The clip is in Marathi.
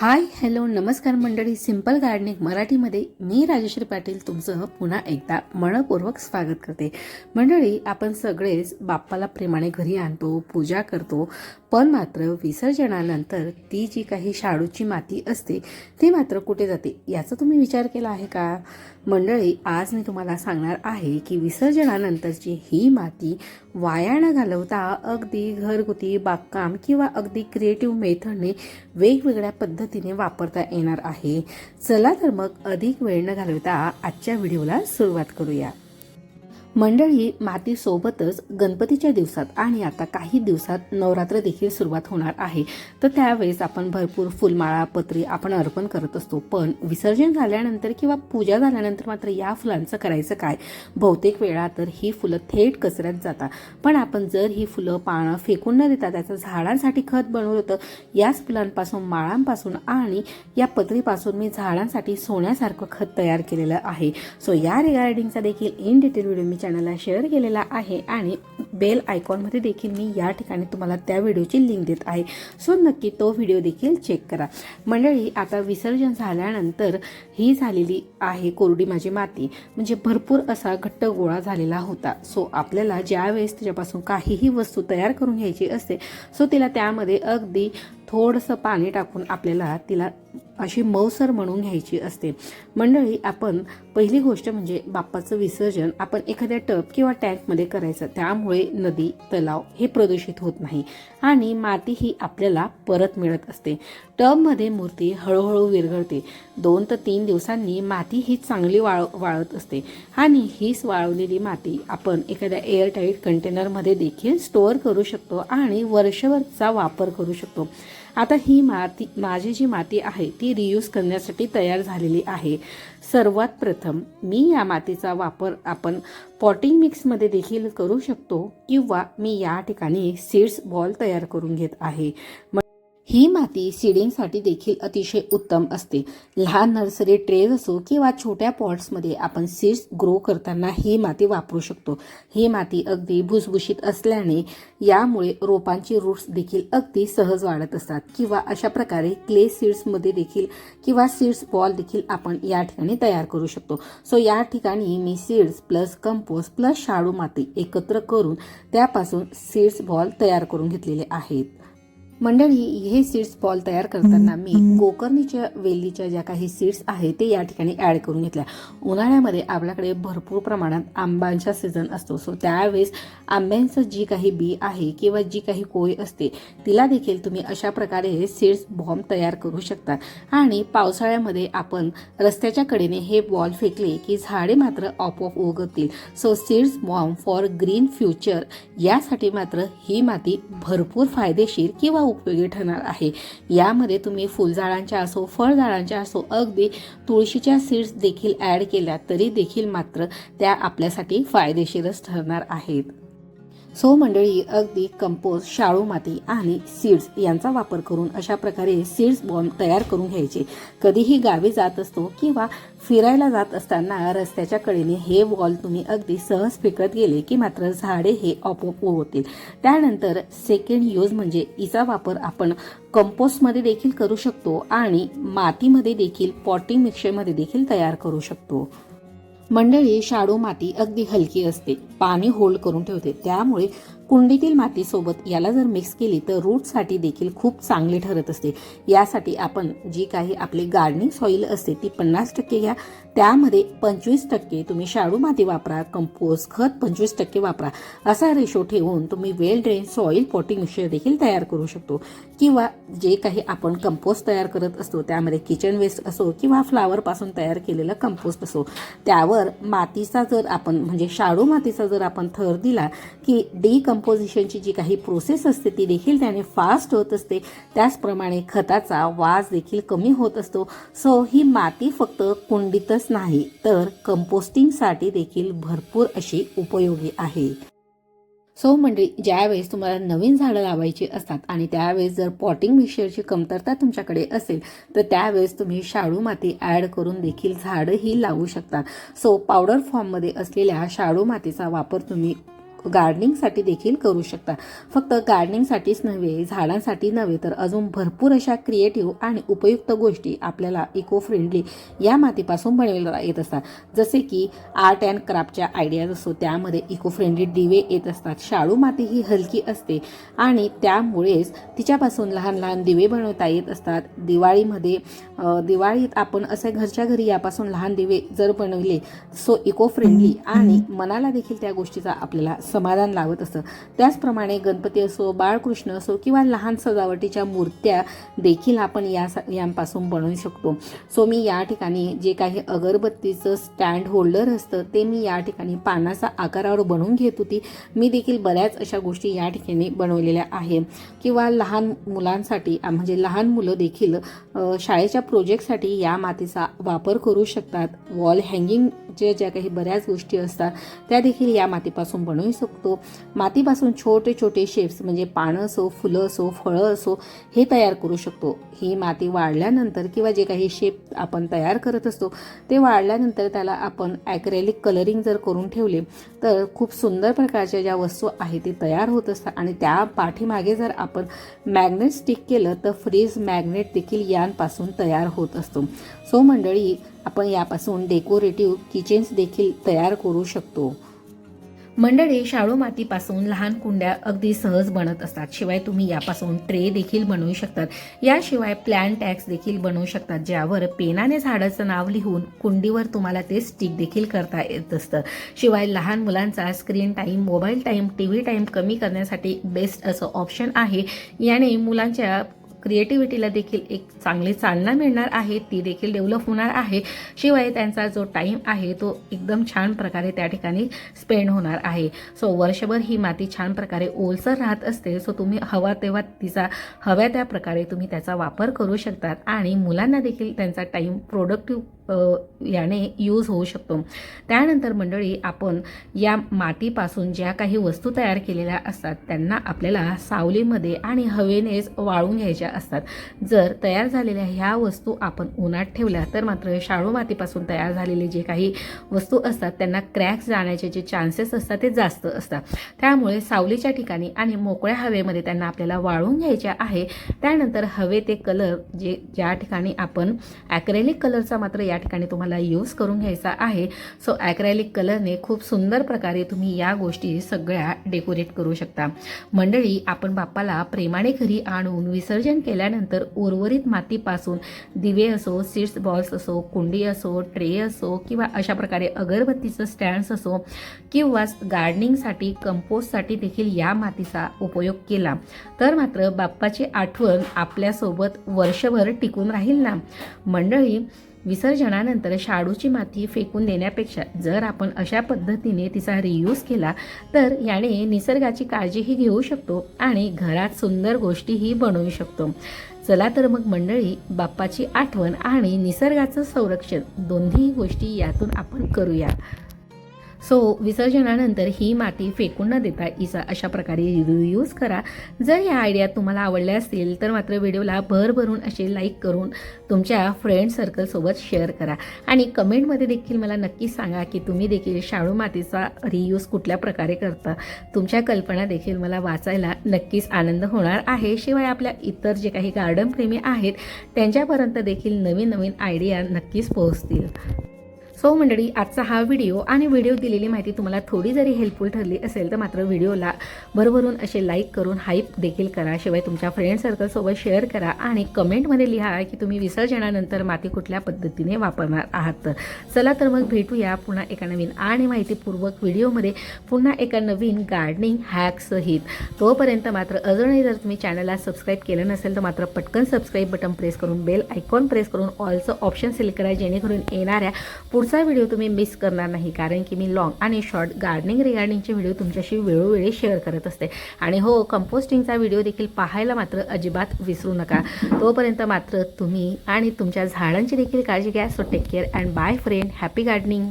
हाय हॅलो नमस्कार मंडळी. सिंपल गार्डनिंग मराठीमध्ये मी राजश्री पाटील तुमचं पुन्हा एकदा मनपूर्वक स्वागत करते. मंडळी आपण सगळेच बाप्पाला प्रेमाने घरी आणतो पूजा करतो पण मात्र विसर्जनानंतर ती जी काही शाडूची माती असते ती मात्र कुठे जाते याचा तुम्ही विचार केला आहे का? मंडळी आज मी तुम्हाला सांगणार आहे की विसर्जनानंतरची ही माती वाया न घालवता अगदी घरगुती बागकाम किंवा अगदी क्रिएटिव्ह मेथडने वेगवेगळ्या पद्धतीने वापरता येणार आहे. चला तर मग अधिक वेळ न घालवता आजच्या व्हिडिओला सुरुवात करूया. मंडळी मातीसोबतच गणपतीच्या दिवसात आणि आता काही दिवसात नवरात्र देखील सुरुवात होणार आहे. तर त्यावेळेस आपण भरपूर फुलमाळा पत्री आपण अर्पण करत असतो. पण विसर्जन झाल्यानंतर किंवा पूजा झाल्यानंतर मात्र या फुलांचं करायचं काय? बहुतेक वेळा तर ही फुलं थेट कचऱ्यात जातात. पण आपण जर ही फुलं पानं फेकून न देता त्याचं झाडांसाठी खत बनवलं होतं याच फुलांपासून माळांपासून आणि या पत्रीपासून मी झाडांसाठी सोन्यासारखं खत तयार केलेलं आहे. सो या रिगार्डिंगचा देखील इन डिटेल व्हिडिओ मी चॅनलला शेअर केलेला आहे आणि बेल आयकॉनमध्ये देखील मी या ठिकाणी तुम्हाला त्या व्हिडिओची लिंक देत आहे. सो नक्की तो व्हिडिओ देखील चेक करा. मंडळी आता विसर्जन झाल्यानंतर ही झालेली आहे कोरडी माझी माती. म्हणजे भरपूर असा घट्ट गोळा झालेला होता. सो आपल्याला ज्यावेळेस त्याच्यापासून काहीही वस्तू तयार करून घ्यायची असते सो तिला त्यामध्ये अगदी थोडंसं पाणी टाकून आपल्याला तिला अशी मौसर म्हणून घ्यायची असते. मंडळी आपण पहिली गोष्ट म्हणजे बाप्पाचं विसर्जन आपण एखाद्या टब किंवा टँकमध्ये करायचं. त्यामुळे नदी तलाव हे प्रदूषित होत नाही आणि माती ही आपल्याला परत मिळत असते. टबमध्ये मूर्ती हळूहळू विरघळते. दोन ते तीन दिवसांनी माती ही चांगली वाळ वाळत असते आणि हीच वाळवलेली माती आपण एखाद्या एअरटाईट कंटेनरमध्ये देखील स्टोअर करू शकतो आणि वर्षभरचा वापर करू शकतो. आता ही माती माझी जी माती आहे ती रियूज करण्यासाठी तयार झालेली आहे. सर्वात प्रथम मी या मातीचा वापर आपण पॉटिंग मिक्समध्ये देखील करू शकतो किंवा मी या ठिकाणी सीड्स बॉल तयार करून घेत आहे. ही माती सीडिंगसाठी देखील अतिशय उत्तम असते. लहान नर्सरी ट्रेज असो किंवा छोट्या पॉट्समध्ये आपण सीड्स ग्रो करताना ही माती वापरू शकतो. ही माती अगदी भुसभुशीत असल्याने यामुळे रोपांची रूट्स देखील अगदी सहज वाढत असतात. किंवा अशा प्रकारे क्ले सीड्समध्ये देखील किंवा सीड्स बॉल देखील आपण या ठिकाणी तयार करू शकतो. सो या ठिकाणी मी सीड्स प्लस कंपोस्ट प्लस शाडू माती एकत्र करून त्यापासून सीड्स बॉल तयार करून घेतलेले आहेत. मंडळी हे सीड्स बॉल तयार करताना मी गोकर्णीच्या वेलीच्या ज्या काही सीड्स आहेत ते या ठिकाणी ॲड करून घेतल्या. उन्हाळ्यामध्ये आपल्याकडे भरपूर प्रमाणात आंब्यांचा सीझन असतो. सो त्यावेळेस आंब्यांचं जी काही बी आहे किंवा जी काही कोय असते तिला देखील तुम्ही अशा प्रकारे सीड्स बॉम्ब तयार करू शकता. आणि पावसाळ्यामध्ये आपण रस्त्याच्या कडेने हे बॉल फेकले की झाडे मात्र आपोआप उगवतील. So seeds bomb for green future यासाठी मात्र ही माती भरपूर फायदेशीर किंवा उपयोगी ठरणार आहे. यामध्ये तुम्ही फुलझाडांच्या असो फळझाडांच्या असो अगदी तुळशीच्या सीड्स देखील ॲड केल्या तरी देखील मात्र त्या आपल्यासाठी फायदेशीरच ठरणार आहेत. सो मंडळी अगदी कंपोज शाळू माती आणि सीड्स यांचा वापर करून अशा प्रकारे सीड्स बॉम्ब तयार करून घ्यायचे. कधीही गावी जात असतो किंवा फिरायला जात असताना रस्त्याच्या कडेने हे वॉल तुम्ही अगदी सहज फेकत गेले की मात्र झाडे हे आपोआप होतील त्यानंतर सेकंड यूज म्हणजे हिचा वापर आपण कंपोस्टमध्ये देखील करू शकतो आणि मातीमध्ये देखील पॉटिंग मिक्सरमध्ये देखील तयार करू शकतो. मंडळी शाडू माती अगदी हलकी असते. पाणी होल्ड करून ठेवते. त्यामुळे कुंडीतील मातीसोबत याला जर मिक्स केली तर रूटसाठी देखील खूप चांगली ठरत असते. यासाठी आपण जी काही आपली गार्डनिंग सॉईल असते ती पन्नास टक्के घ्या त्यामध्ये पंचवीस टक्के तुम्ही शाडू माती वापरा कंपोस्ट खत पंचवीस टक्के वापरा. असा रेशो ठेवून तुम्ही well drain soil potting mixer देखील तयार करू शकतो. किंवा जे काही आपण कंपोस्ट तयार करत असतो त्यामध्ये किचन वेस्ट असो किंवा फ्लावरपासून तयार केलेलं कंपोस्ट असो त्यावर मातीचा जर आपण म्हणजे शाडू मातीचा जर आपण थर दिला की डिकम्पोजिशनची जी काही प्रोसेस असते ती देखील त्याने फास्ट होत असते. त्याचप्रमाणे खताचा वास देखील कमी होत असतो. सो ही माती फक्त कुंडीतच नाही तर कंपोस्टिंगसाठी देखील भरपूर अशी उपयोगी आहे. सो मंडळी ज्यावेळेस तुम्हाला नवीन झाडं लावायची असतात आणि त्यावेळेस जर पॉटिंग मिक्सरची कमतरता तुमच्याकडे असेल तर त्यावेळेस तुम्ही शाडू माती ॲड करून देखील झाडंही लावू शकता. सो पावडर फॉर्ममध्ये असलेल्या शाडू मातीचा वापर तुम्ही गार्डनिंगसाठी देखील करू शकता. फक्त गार्डनिंगसाठीच नव्हे झाडांसाठी नव्हे तर अजून भरपूर अशा क्रिएटिव्ह आणि उपयुक्त गोष्टी आपल्याला इको फ्रेंडली या मातीपासून बनवल्या येत असतात. जसे की आर्ट अँड क्राफ्टच्या आयडियाज असतो त्यामध्ये इको फ्रेंडली दिवे येत असतात. शाडू माती ही हलकी असते आणि त्यामुळेच तिच्यापासून लहान लहान दिवे बनवता येत असतात. दिवाळीमध्ये दिवाळीत आपण असे घरच्या घरी यापासून लहान दिवे जर बनवले सो इको फ्रेंडली आणि मनाला देखील त्या गोष्टीचा आपल्याला समाधान लावत असतं. त्याचप्रमाणे गणपती असो बाळकृष्ण असो किंवा लहान सजावटीच्या मूर्त्या देखील आपण या यांपासून बनवू शकतो. सो मी या ठिकाणी जे काही अगरबत्तीचं स्टँड होल्डर असतं ते मी या ठिकाणी पानाचा आकारावर बनवून घेत होती. मी देखील बऱ्याच अशा गोष्टी या ठिकाणी बनवलेल्या आहे किंवा लहान मुलांसाठी म्हणजे लहान मुलं देखील शाळेच्या प्रोजेक्टसाठी या मातीचा वापर करू शकतात. वॉल हँगिंगच्या ज्या काही बऱ्याच गोष्टी असतात त्या देखील या मातीपासून बनवू शकतो. मातीपासून छोटे छोटे शेप्स म्हणजे पानं असो फुलं असो फळं असो हे तयार करू शकतो. ही माती वाढल्यानंतर किंवा जे काही शेप आपण तयार करत असतो ते वाढल्यानंतर त्याला आपण ॲक्रेलिक कलरिंग जर करून ठेवले तर खूप सुंदर प्रकारच्या ज्या वस्तू आहेत ते तयार होत असतात. आणि त्या पाठीमागे जर आपण मॅग्नेट स्टिक केलं तर फ्रीज मॅग्नेट देखील यांपासून तयार होत असतो. सो मंडळी आपण यापासून डेकोरेटिव्ह किचन्स देखील तयार करू शकतो. मंडळी शाळू मातीपासून लहान कुंड्या अगदी सहज बनत असतात. शिवाय तुम्ही यापासून ट्रे देखील बनवू शकतात. याशिवाय प्लॅन टॅक्स देखील बनवू शकतात ज्यावर पेनाने झाडाचं नाव लिहून कुंडीवर तुम्हाला ते स्टिक देखील करता येत असतं. शिवाय लहान मुलांचा screen time mobile time T V time कमी करण्यासाठी बेस्ट असं ऑप्शन आहे. याने मुलांच्या क्रिएटिव्हिटीला देखील एक चांगली चालना मिळणार आहे ती देखील डेव्हलप होणार आहे. शिवाय त्यांचा जो टाईम आहे तो एकदम छान प्रकारे त्या ठिकाणी स्पेंड होणार आहे. सो वर्षभर ही माती छान प्रकारे ओलसर राहत असते. सो तुम्ही हवा तेव्हा तिचा हव्या त्या प्रकारे तुम्ही त्याचा वापर करू शकतात आणि मुलांना देखील त्यांचा टाईम प्रोडक्टिव्ह याने यूज होऊ शकतो. त्यानंतर मंडळी आपण या मातीपासून ज्या काही वस्तू तयार केलेल्या असतात त्यांना आपल्याला सावलीमध्ये आणि हवेनेच वाळून घ्यायच्या असतात. जर तयार झालेल्या ह्या वस्तू आपण उन्हात ठेवल्या तर मात्र शाळू मातीपासून तयार झालेले जे काही वस्तू असतात त्यांना क्रॅक्स जाण्याचे जे चान्सेस असतात ते जास्त असतात. त्यामुळे सावलीच्या ठिकाणी आणि मोकळ्या हवेमध्ये त्यांना आपल्याला वाळून घ्यायच्या आहे. त्यानंतर हवे ते कलर जे ज्या ठिकाणी आपण ॲक्रेलिक कलरचा मात्र या ठिकाणी तुम्हाला यूज करून घ्यायचा आहे. सो ॲक्रेलिक कलरने खूप सुंदर प्रकारे तुम्ही या गोष्टी सगळ्या डेकोरेट करू शकता. मंडळी आपण बाप्पाला प्रेमाने घरी आणून विसर्जन केल्यानंतर उर्वरित मातीपासून दिवे असो सीड्स बॉल्स असो कुंडी असो ट्रे असो किंवा अशा प्रकारे अगरबत्तीचं स्टँड्स असो किंवा गार्डनिंगसाठी कंपोस्टसाठी देखील या मातीचा उपयोग केला. तर मात्र बाप्पाची आठवण आपल्यासोबत वर्षभर टिकून राहील ना? मंडळी विसर्जनानंतर शाडूची माती फेकून देण्यापेक्षा जर आपण अशा पद्धतीने तिचा रियूज केला तर याने निसर्गाची काळजीही घेऊ शकतो आणि घरात सुंदर गोष्टीही बनवू शकतो. चला तर मग मंडळी बाप्पाची आठवण आणि निसर्गाचं संरक्षण दोन्ही गोष्टी यातून आपण करूया. सो विसर्जनानंतर ही माती फेकून न देता इसा अशा प्रकारे रियूज करा. जर या आयडिया तुम्हाला आवडल्या असतील तर मात्र व्हिडिओला भरभरून असे लाईक करून तुमच्या फ्रेंड सर्कलसोबत शेअर करा. आणि कमेंटमध्ये देखील मला नक्की सांगा की तुम्ही देखील शाळू मातीचा रियूज कुठल्या प्रकारे करता. तुमच्या कल्पना देखील मला वाचायला नक्कीच आनंद होणार आहे. शिवाय आपल्या इतर जे काही गार्डन प्रेमी आहेत त्यांच्यापर्यंत देखील नवीन नवीन आयडिया नक्कीच पोहोचतील. सो मंडळी आजचा हा व्हिडिओ आणि व्हिडिओ दिलेली माहिती तुम्हाला थोडी जरी हेल्पफुल ठरली असेल तर मात्र व्हिडिओला भरभरून असे लाईक करून हाईप देखील करा. शिवाय तुमच्या फ्रेंड सर्कलसोबत शेअर करा आणि कमेंटमध्ये लिहा की तुम्ही विसर्जनानंतर माती कुठल्या पद्धतीने वापरणार आहात. तर चला तर मग भेटूया पुन्हा एका नवीन आणि माहितीपूर्वक व्हिडिओमध्ये पुन्हा एका नवीन गार्डनिंग हॅकसहित तोपर्यंत मात्र अजूनही जर तुम्ही चॅनलला सबस्क्राईब केलं नसेल तर मात्र पटकन सबस्क्राईब बटन प्रेस करून बेल आयकॉन प्रेस करून ऑलचं ऑप्शन सिलेक्ट करा जेणेकरून येणाऱ्या पुढचा व्हिडिओ तुम्ही मिस करणार नाही कारण की मी लॉंग आणि शॉर्ट गार्डनिंग रिगार्डिंगचे व्हिडिओ तुमच्याशी वेळोवेळी शेअर करत असते. आणि हो कंपोस्टिंगचा व्हिडिओ देखील पाहायला मात्र अजिबात विसरू नका. तोपर्यंत मात्र तुम्ही आणि तुमच्या झाडांची देखील काळजी घ्या. So take care and bye friend happy gardening